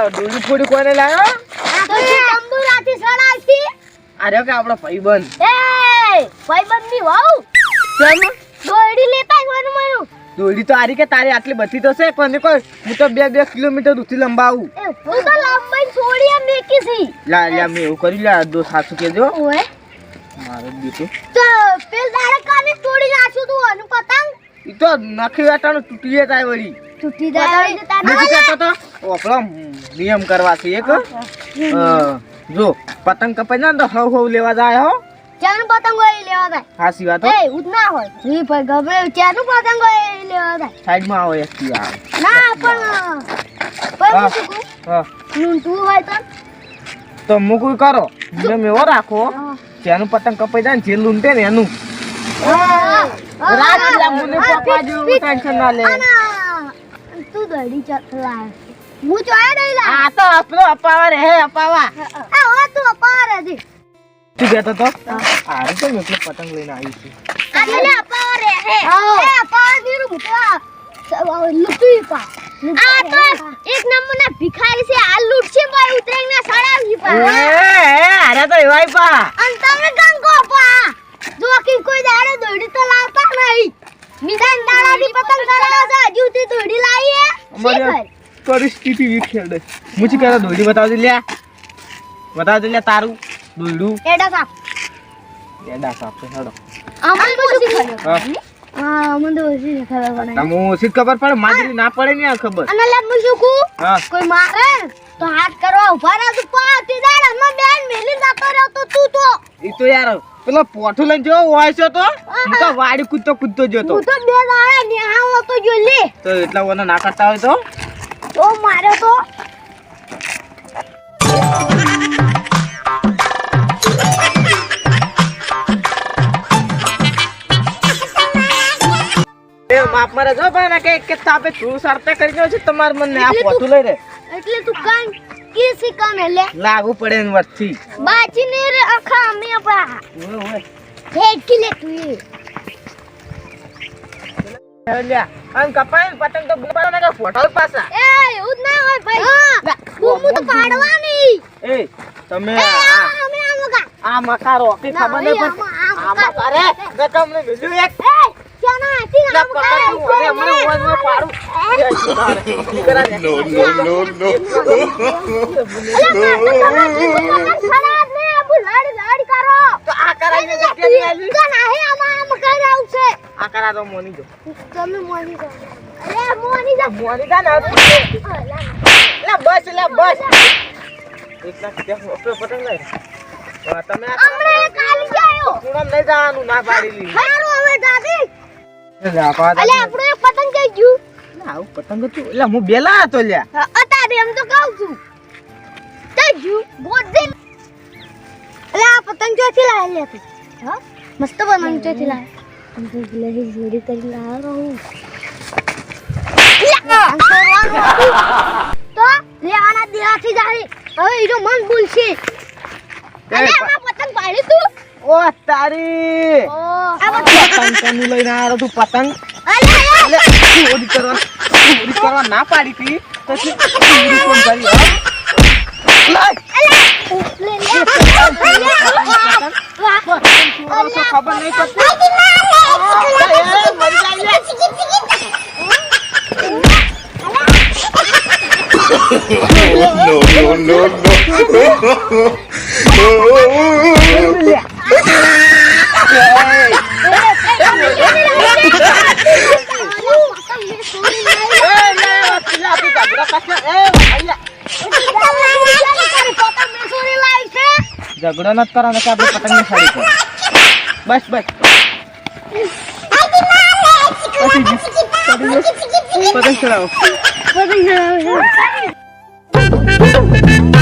કા ડોલી ફોડી કોને લાવ્યો. અરે કે આપણો ભાઈબંધ. એ ભાઈબંધની વાવ કેમ? દોડી લેતા આવવાનું મારું. દોડી તો આરી કે તારી આટલી બધી તો છે પણ કોઈ હું તો બે બે કિલોમીટર ઉથી લંબાવું. હું તો લંબાઈ છોડી મેકી છી. લા લા મે એવું કરી લા દો સાસુ કેજો ઓય. મારો દીકરો તો પેલ દાડે કાને તોડી નાખ્યું તું અનુ પતંગ? ઈ તો નખી વાટાનું તૂટી જાય વળી. તૂટી જાય કહેતો તો નિયમ કરવા છે એક. જો પતંગ કપાઈ જાય ને તો હવ હવ લેવા જાય હો. ચાનું પતંગ હોય લેવા જાય. હાસી વાત એ ઉદ હોય. જી ભાઈ ગભરે ચાનું પતંગ હોય લેવા જાય. આવો એક થી આવે. ના પણ પણ હા. હું શું કહું? હા. લૂંટવું હોય તો? તો મુકું કરો. નિયમ એવો રાખો. ચાનું પતંગ કપાઈ જાય ને જે લૂંટે ને એનું. રાત લા મને પપ્પા જેવું ટેન્શન ના લે. તું દડી ચલા હું ચોયા નહીં લા આ તો આપણો અપાવા રે હે અપાવા. આ હો તું અપાર હજી તું કહેતો તો? આ તો મેં પતંગ લઈને આવી છું? આ મને અપાવા રે હે. એ અપાર દીરું મુકવા લૂટી પા. આ તો એક નંબરના ભિખારી છે આ લૂટ છે ભાઈ ઉતરીને ના સડાવી પા. એ, અરે તો એવાય પા. અન તમે ગંગો પા? જો કે કોઈ દાડે દોડી તો લાવતા નહીં. મિસાન દાડાની પતંગ કરાવો છે હજુ તે દોડી લાવી હે. પરિસ્થિતિ વિખેડ. મુચી કહેતો દોડી બતાવજો લ્યા. બતાવજો લ્યા તારું દોડું એડા સાપ. એડા સાપે હેડો. તો ઓછી ખબર હા. હા અમને તો ઓછી ખબર પડે. તમે ઓછી ખબર પડે? માજરી ના પડે ને આ ખબર. અને લે હું શું કહું? હા. કોઈ મારે? તો હાથ કરવા ઊભા રહે તો પાટી દાડ અમે બેન મેલી જતો રહ્યો તો તું તો. ઈ તો યાર પેલો પોઠું લઈને જો વાયસો તો? હું તો વાડી કૂદતો કૂદતો જતો. હું તો બે દાડા નિહાળો તો જો લે. તો એટલા ઓને ના કરતા હોય તો? તો મારે તો એ માપ મારે જો ભાઈ ના કે એક તાપે તું સરતે કરી ગયો છે તમાર મને આ એટલે તું- પોઠું લઈ રે એટલે તું કાન કે શીખા મે લે. લાગુ પડે ને વર્થી. રે આખા અમે પા ઓય ઓય. હેઠી લે તું આમ કપાય પતંગ તો બુપાડો ને કે ફોટો પાછા. એ એવું જ ના હોય ભાઈ. હા. તો પાડવાની. એ તમે આ આ અમે આ મગા. આ મકારો કે ના, ખબર નહીં અહીં આમાં આ આ મકારે મેં તમને બીજું એક એ ક્યાં ના હતી લા આ પકડ્યું મગા અને હમણાં માં પાડું. એ. સુધારે. દીકરા ને. No, no, no, no. ખરાબ ને અબુ લડ લડ કરો. તો આ કરાઈને જગ્યા નહીં તો નાહે આમ આવશે આ કરા તો મોની જો તમે મોની જો અરે મોની જો મોની જા ના લા બસ લા બસ. એટલા ત્યાં આપણે પતંગ લઈ તમે આ હમણે એક આવી ગયો. પૂરમ લઈ જવાનું ના પાડી લી હારું હવે દાદી. અલે આપણો એક પતંગ જઈ ગયું. ના આવું પતંગ હતું. એટલે હું બેલા હતો લ્યા અતારે એમ તો કહું છું. જઈ ગયું ગોડે અલે આ પતંગ ચોથી લાવે લે તું હા? મસ્ત પતંગ છે થીલા તો લહી જોડી કરી લાવ્યો હું તો લેવાના દેવાથી જાહી હવે ઈનો મન બોલશે અરે આમાં પતંગ પાડી તું ઓ તારી ઓ આ પતંગ કોનું લઈને આવ્યો તું પતંગ અલે ચોરી કરવા ચોરી કરવા ના પાડી તી તો ચોરી કોણ કરી હા? લે લે લે ખબર નહીં પડતી? No, no, no, no. એ, લે, પેલા આપી ઝઘડો કરશે. એ, અહીંયા. ઝઘડો નથી કરવાનો કે આપણે પતંગની સાડી પર બસ બસ પતંગ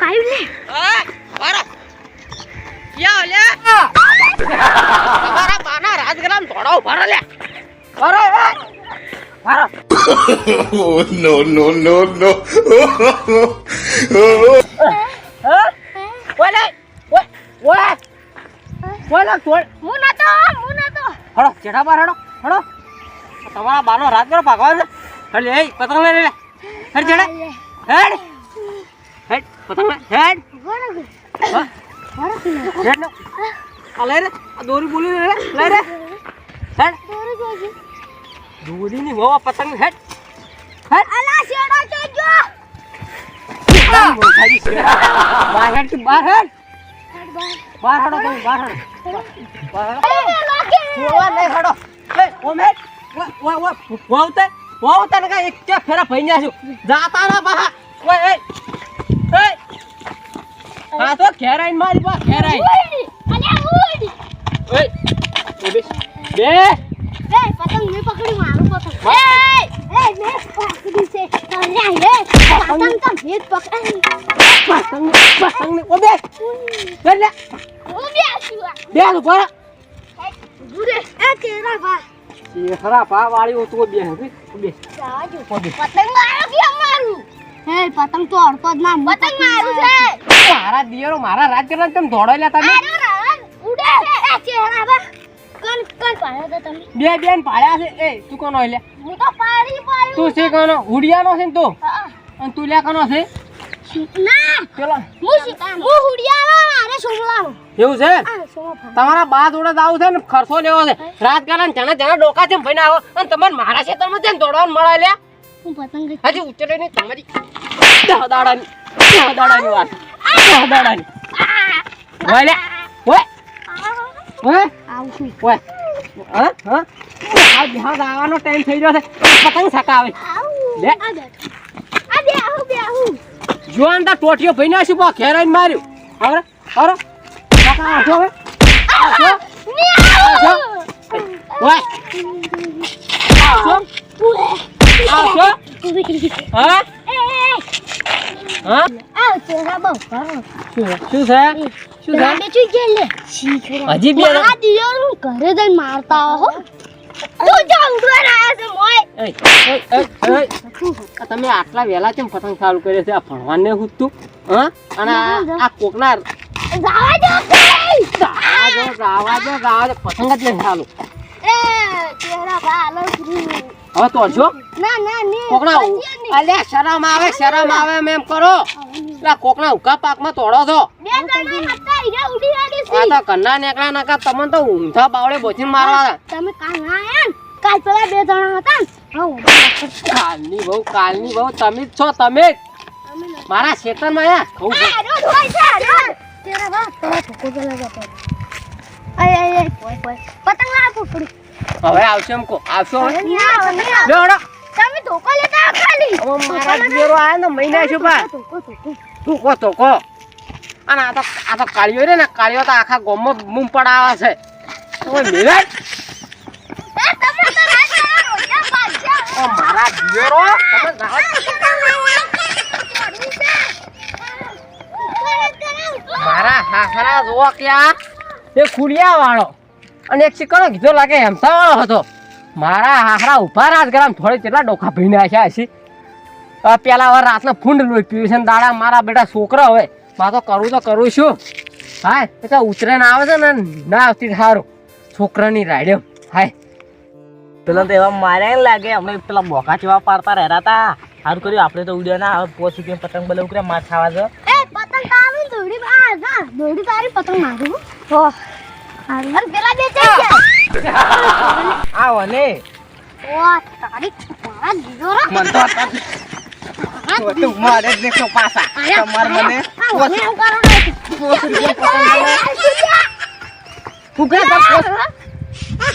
કાયું લે મારા. યા લે તમારા બાના રાજગ્રામ થોડો ઊભા લે. મારો મારો. નો નો નો નો. ઓલે ઓલે ઓલે. તોડ હું નતો હું નતો. હળો જેઠા પર હળો હળો. તમારા બાનો રાજગ્રામ ભાગવા છે. હળે એ પતંગ લઈ લે. હળ જેઠા હળ હેડ પતંગ હેડ. હેડ આ લઈ રે આ દોરી બોલી લે લઈ રે હેડ. દોરી જોજી દોરી ની મોવા પતંગ હેડ. હેડ. અલા શેડો જોજો બહાર હેડ તું બહાર હેડ. બહાર હડો તમે બહાર હડો. બહાર હડો. જોવા નહીં હડો. એ ઓમે વા વા વાવતે વાવતે ને કા એક કે ફેરા ભઈ છું? જાતા ના બહા ઓય એ આ તો ઘેરાઈને મારી પાસે ઘેરાઈ ઉડી અલે ઉડી ઓય ઊભી બે એ પતંગ મેં પકડી મારું પતંગ. એ એ મેં પકડી છે. અરે એ પતંગ તો મેં પકડી. પતંગ પતંગ ને ઓબે બે. લે. ઉડી આશું બે તો પર દૂરે એ તેરા બા શેખરા પા વાળી તો બે બે. પતંગ મારો કે મારું હે પતંગ તો અડતો જ ના પતંગ મારું છે. મારા દિયરો મારા રાજ કરવા તેમ? લે તમે ઉડે એ ચહેરા બા. કન કન પાડ્યો તો તમે? બે બેન પાડ્યા છે. એ તું કોનો લે હું તો પાડી પાડી તું છે કોનો? ઉડિયાનો છે ને તું? અને તું લે કોનો છે? છે તમારા બા જોડે આવું છે ને ખર્ચો લેવો છે. રાજકારણ જણા જણા ડોકા છે ભાઈ આવો. અને તમારે મારા છે ને દોડવાનું મળે લે હું પતંગ હજી ઉતરે ને તમારી દાડાની દાડાની વાત. દાડાની ઓય લે ઓય ઓય આવું છું ઓય હા હા જહાજ આવવાનો ટાઈમ થઈ ગયો છે પતંગ સકાવે લે. આ બે આવું બે આવું જો અંદર ટોટીઓ ભાઈ નાખ્યું બા ખેરાઈને માર્યું હવે હવે કાકા આવશો હવે આવશો ની ઓય આવશો આવશો હા હા હજી બે ઘરે જઈને મારતા હો તું છે મોય. તમે આટલા વહેલા કેમ પતંગ ચાલુ કરે છે? આ ભણવાને શું હા? અને આ કોકના દો પતંગ જ નહીં ચાલુ. એ ચહેરા ભાલો હવે તો છો ના ના ની કોકના અલ્યા શરમ આવે શરમ આવે મેમ એમ કરો. પેલા કોકના ઉકા પાકમાં તોડો છો. આ તો કન્ના નેકડા નકા તમને તો ઊંધા બાવળે બોચીને મારવા તમે કાલ ના આયા કાલ પેલા બે જણા હતા કાલની બહુ કાલની બહુ તમે જ છો તમે મારા ખેતરમાં આયા? ઘઉં છે. આ રોજ હોય છે રોજ. તેરા બા તારા ધોકો પેલા જતો અય અય અય પોય પોય પતંગ ના હવે આવશે એમ કો આવશો. તમે ધોકો લેતા ખાલી. મારા દિયરો આયા ને મહિના છું તું કહો તો કહો. અને આ તો આ તો કાળિયો રે ને કાળિયો તો આખા ગોમમાં બૂમ પડાવે છે. તો રાજા રોજા મારા દિયરો તમે મારા હાહરા જોવો ક્યાં? એ વાળો અને એક શીકણો કીધો લાગે હેમસા વાળો હતો. મારા હાહરા ઊભા રાજગરામ થોડી કેટલા ડોખા ભીને છે હશે. પેલા વાર રાતના ફૂંડ લોહી પીવું દાડા મારા બેટા છોકરા હોયમાં તો કરું તો કરું છું. હાય એ તો ઉતરાયણ આવે છે ને ના આવતી સારું. છોકરાની રાડ્યો હાય. પેલા તો એવા માર્યા લાગે અમે પેલા બોકા જેવા પાડતા રહેતા હતા. સારું કર્યું આપણે તો ઉડ્યા ના હવે પોચ રૂપિયા પતંગ બલે ઉકર્યા માર ખાવા છે એ પતંગ તારી દોડી આ ના દોડી તારી પતંગ મારું. હો. અરે પેલા બે ચઈ આવો ને. ઓ તારી મારા દીદોરા મન તો તું મારે જ દેખો પાછા તમાર મને કુકરા તો પોસ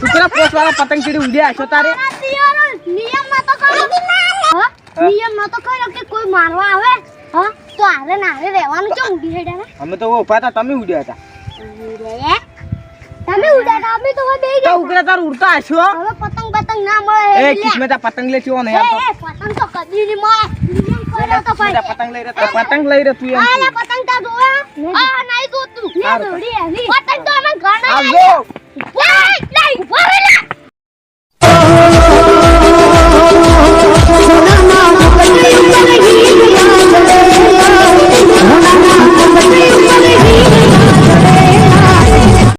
કુકરા પોસ વાળા પતંગ ચીડી ઉડ્યા છો તારે નિયમમાં તો કહ્યું નિયમમાં તો કહ્યું કે કોઈ મારવા આવે હા તો આરે ના આરે રહેવાનું છે ઊંઘી હેડે અમે તો ઊભા હતા તમે ઉડ્યા હતા તમે ઉડાતા અમે તો હવે બેહી ગયા ઉગરા તાર ઉડતા હશો? હવે પતંગ પતંગ ના મળે એ કિસ્મતા પતંગ લે છો ને પતંગ તો કદી નહીં મળે. પતંગ લઈ રહ્યા પતંગ લઈ રહ્યા તું એમ. પતંગ તા જોયા આ નહીં જોતું પતંગ તો અમે ઘણા આવજો લે લે ઊભા રહે